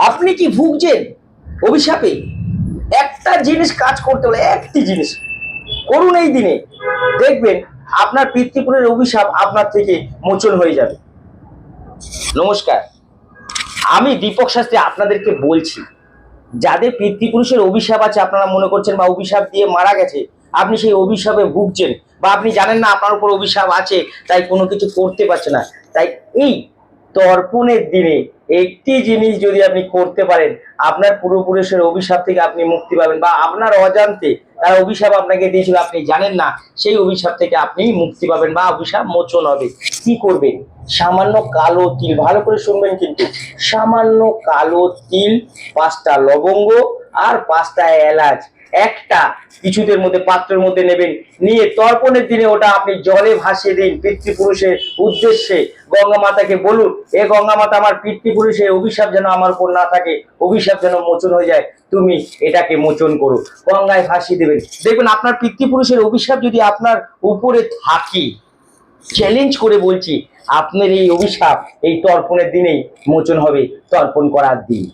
আপনি কি ভুগছেন? অভিশাপে? একটা জিনিস কাজ করতে হলে একটি জিনিস। করুন এই দিনে। দেখবেন আপনার পিতৃপুরের অভিশাপ আপনার থেকে মোচন হয়ে যাবে। নমস্কার। আমি দীপক শাস্ত্রী আপনাদেরকে বলছি, যাদের পিতৃপুরুষের অভিশাপ আছে, আপনারা মনে করছেন বা অভিশাপ দিয়ে মারা গেছে, আপনি সেই অভিশাপে ভুগছেন বা আপনি জানেন না আপনার উপর অভিশাপ আছে, তাই কোনো কিছু করতে পারছে না। তাই এই তর্পণের দিনে একটি জিনিস যদি আপনি করতে পারেন, আপনার পূর্বপুরুষের অভিশাপ থেকে আপনি মুক্তি পাবেন বা আপনার অজান্তে তার অভিশাপ আপনাকে দিয়েছিল, আপনি জানেন না, সেই অভিশাপ থেকে আপনি মুক্তি পাবেন বা অভিশাপ মোচন হবে। কি করবেন? সামান্য কালো তিল, ভালো করে শুনবেন কিন্তু, সামান্য কালো তিল, পাঁচটা লবঙ্গ আর পাঁচটা এলাচ। একটা কিছুদের মধ্যে, পাত্রের মধ্যে নেবেন। নিয়ে তর্পণের দিনে ওটা আপনি জলে ভাসিয়ে দিন পিতৃপুরুষের উদ্দেশ্যে। গঙ্গা মাতাকে বলুন, এ গঙ্গা মাতা আমার পিতৃপুরুষের অভিশাপ যেন আমার উপর না থাকে, অভিশাপ যেন মোচন হয়ে যায়, তুমি এটাকে মোচন করো। গঙ্গায় ভাসিয়ে দেবেন। দেখবেন আপনার পিতৃপুরুষের অভিশাপ যদি আপনার উপরে থাকে চ্যালেঞ্জ করে বলছি, আপনার এই অভিশাপ এই তর্পণের দিনেই মোচন হবে। তর্পণ করার দিন।